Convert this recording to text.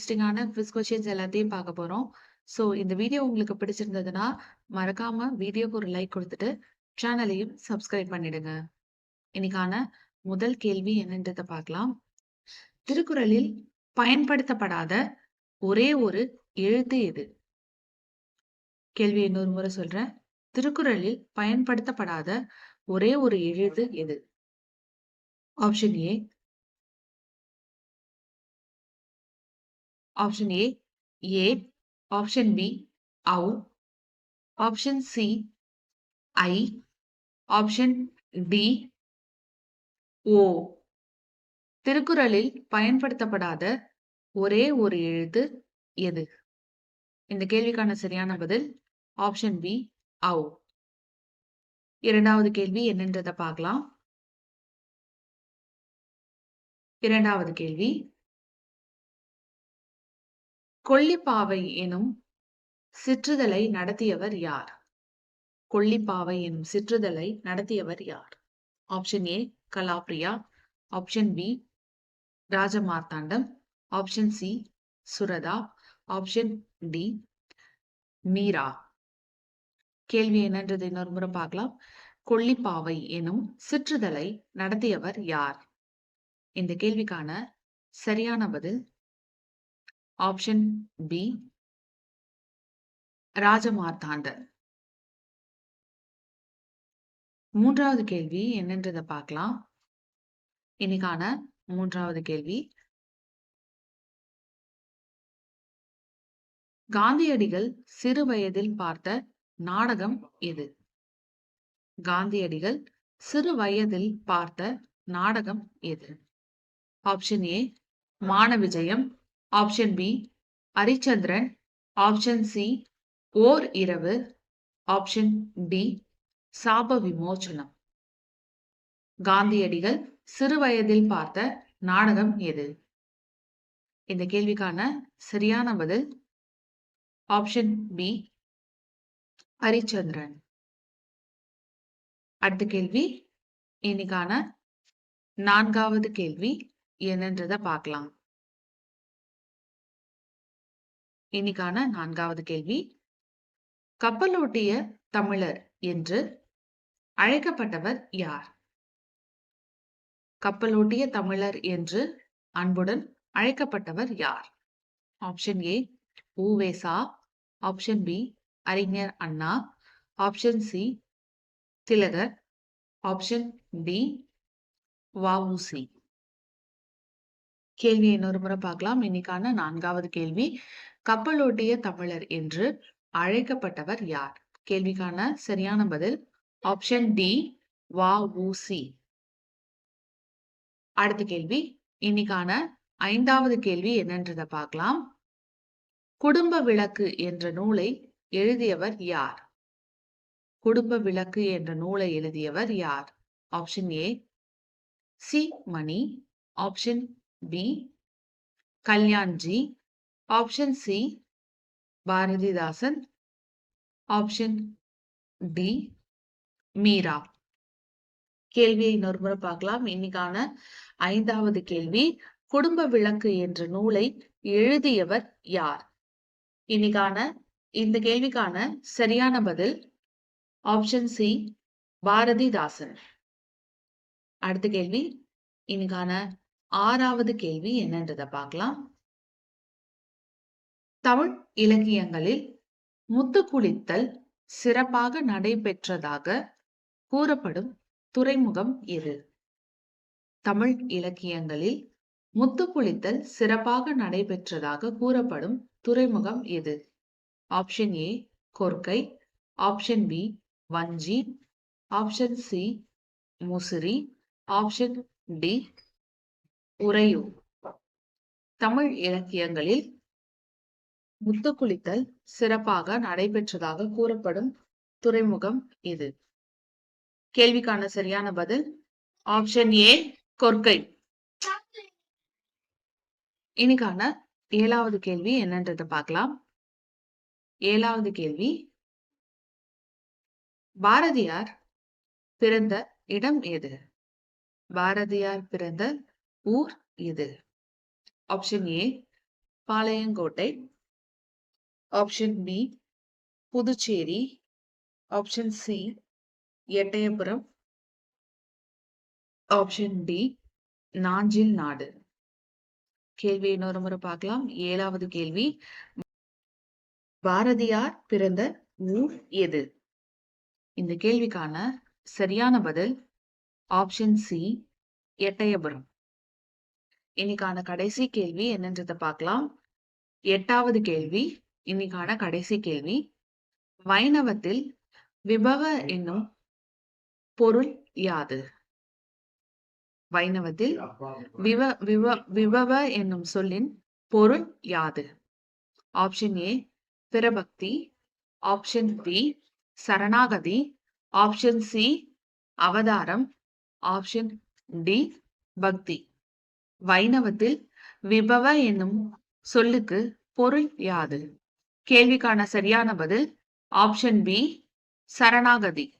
இன்ட்ரெஸ்டிங்கான quiz questions எல்லாத்தையும் பார்க்க போகிறோம் ஸோ இந்த வீடியோ உங்களுக்கு பிடிச்சிருந்ததுன்னா, மறக்காம வீடியோக்கு ஒரு லைக் கொடுத்துட்டு சேனலையும் சப்ஸ்கிரைப் பண்ணிடுங்க. இன்னைக்கான முதல் கேள்வி என்னன்றதை பார்க்கலாம். திருக்குறளில் பயன்படுத்தப்படாத ஒரே ஒரு எழுத்து எது? கேள்வி இன்னொரு முறை சொல்றேன். திருக்குறளில் பயன்படுத்தப்படாத ஒரே ஒரு எழுத்து எது? ஆப்ஷன் ஏ ஆப்ஷன் ஏ, ஏ. ஆப்ஷன் பி, அவு ஆப்ஷன் சி, ஐ. ஆப்ஷன் டி, ஓ. திருக்குறளில் பயன்படுத்தப்படாத ஒரே ஒரு எழுத்து எது? இந்த கேள்விக்கான சரியான பதில் ஆப்ஷன் பி, அவு இரண்டாவது கேள்வி என்னன்றதை பார்க்கலாம். இரண்டாவது கேள்வி கொல்லிப்பாவை எனும் சிற்றுதலை நடத்தியவர் யார்? கொல்லிப்பாவை எனும் சிற்றுதலை நடத்தியவர் யார்? Option A Kalapriya. Option B Rajamarthandam. Option C Suratha. Option D Meera. கேள்வி என்னன்றது இன்னொரு முறை பார்க்கலாம். கொல்லிப்பாவை எனும் சிற்றுதலை நடத்தியவர் யார்? இந்த கேள்விக்கான சரியான பதில் ஆப்ஷன் பி ராஜமார்த்தாண்டர். மூன்றாவது கேள்வி என்னன்றத பார்க்கலாம். இன்னைக்கான மூன்றாவது கேள்வி காந்தியடிகள் சிறு வயதில் பார்த்த நாடகம் எது? காந்தியடிகள் சிறு வயதில் பார்த்த நாடகம் எது? Option A Mana Vijayam option B Harichandran. Option C Or Iravu. Option D சாப விமோச்சனம் காந்தியடிகள் சிறுவயதில் பார்த்த நாடகம் எது? இந்த கேள்விக்கான சரியான பதில் ஆப்ஷன் பி ஹரிச்சந்திரன் அடுத்த கேள்வி இன்னைக்கான நான்காவது கேள்வி என்னன்றதை பார்க்கலாம். இன்னைக்கான நான்காவது கேள்வி கப்பலோட்டிய தமிழர் என்று அழைக்கப்பட்டவர் யார்? கப்பலோட்டிய தமிழர் என்று அன்புடன் அழைக்கப்பட்டவர் யார்? Option A Uvesa option B Arignar Anna. Option C Tilakar. Option D VOC. கேள்வி இன்னொரு முறை பார்க்கலாம். இன்னைக்கான நான்காவது கேள்வி கப்பலோட்டிய தமிழர் என்று அழைக்கப்பட்டவர் யார்? கேள்விக்கான சரியான பதில் ஆப்ஷன் டி வா சி அடுத்த கேள்வி இன்னைக்கான ஐந்தாவது கேள்வி என்னன்றத பார்க்கலாம். குடும்ப விளக்கு என்ற நூலை எழுதியவர் யார்? குடும்ப விளக்கு என்ற நூலை எழுதியவர் யார்? Option A C. Mani. Option B Kalyanji. Option C Bharathidasan. Option D Meera. கேள்வியை இன்னொரு பார்க்கலாம். இன்னைக்கான ஐந்தாவது கேள்வி குடும்ப விளக்கு என்ற நூலை எழுதியவர் யார்? இன்னைக்கான இந்த கேள்விக்கான சரியான பதில் ஆப்ஷன் சி பாரதிதாசன். அடுத்த கேள்வி இன்னைக்கான ஆறாவது கேள்வி என்னன்றதை பார்க்கலாம். தமிழ் இலக்கியங்களில் முத்துக்குளித்தல் சிறப்பாக நடைபெற்றதாக கூறப்படும் துறைமுகம் எது? தமிழ் இலக்கியங்களில் முத்துக்குளித்தல் சிறப்பாக நடைபெற்றதாக கூறப்படும் துறைமுகம் எது? Option A Korkai. Option B Vanji. Option C Musiri. Option D Uraiyur. Tamil இலக்கியங்களில் முத்து குளித்தல் சிறப்பாக நடைபெற்றதாக கூறப்படும் துறைமுகம் இது கேள்விக்கான சரியான பதில் ஆப்ஷன் ஏ கொர்க்கை. இன்னைக்கான ஏழாவது கேள்வி என்னன்றத பார்க்கலாம். ஏழாவது கேள்வி பாரதியார் பிறந்த இடம் எது? பாரதியார் பிறந்த ஊர் எது? Option A Palayamkottai option B Puducherry option C Ettayapuram option D Nanjil Nadu கேள்வி இன்னொரு முறை பார்க்கலாம். ஏழாவது கேள்வி. பாரதியார் பிறந்த ஊர் எது? இந்த கேள்விக்கான சரியான பதில் ஆப்ஷன் சி எட்டயபுரம் இன்னைக்கான கடைசி கேள்வி என்னன்றதை பார்க்கலாம். எட்டாவது கேள்வி இன்னைக்கான கடைசி கேள்வி. வைணவத்தில் விபவ என்னும் பொருள் யாது? வைணவத்தில் விவ விவ விபவ என்னும் சொல்லின் பொருள் யாது? ஆப்ஷன் ஏ பிரபக்தி. ஆப்ஷன் பி சரணாகதி. ஆப்ஷன் சி அவதாரம். ஆப்ஷன் டி பக்தி. வைணவத்தில் விபவ என்னும் சொல்லுக்கு பொருள் யாது? கேள்விக்கான சரியான பதில் ஆப்ஷன் பி சரணாகதி.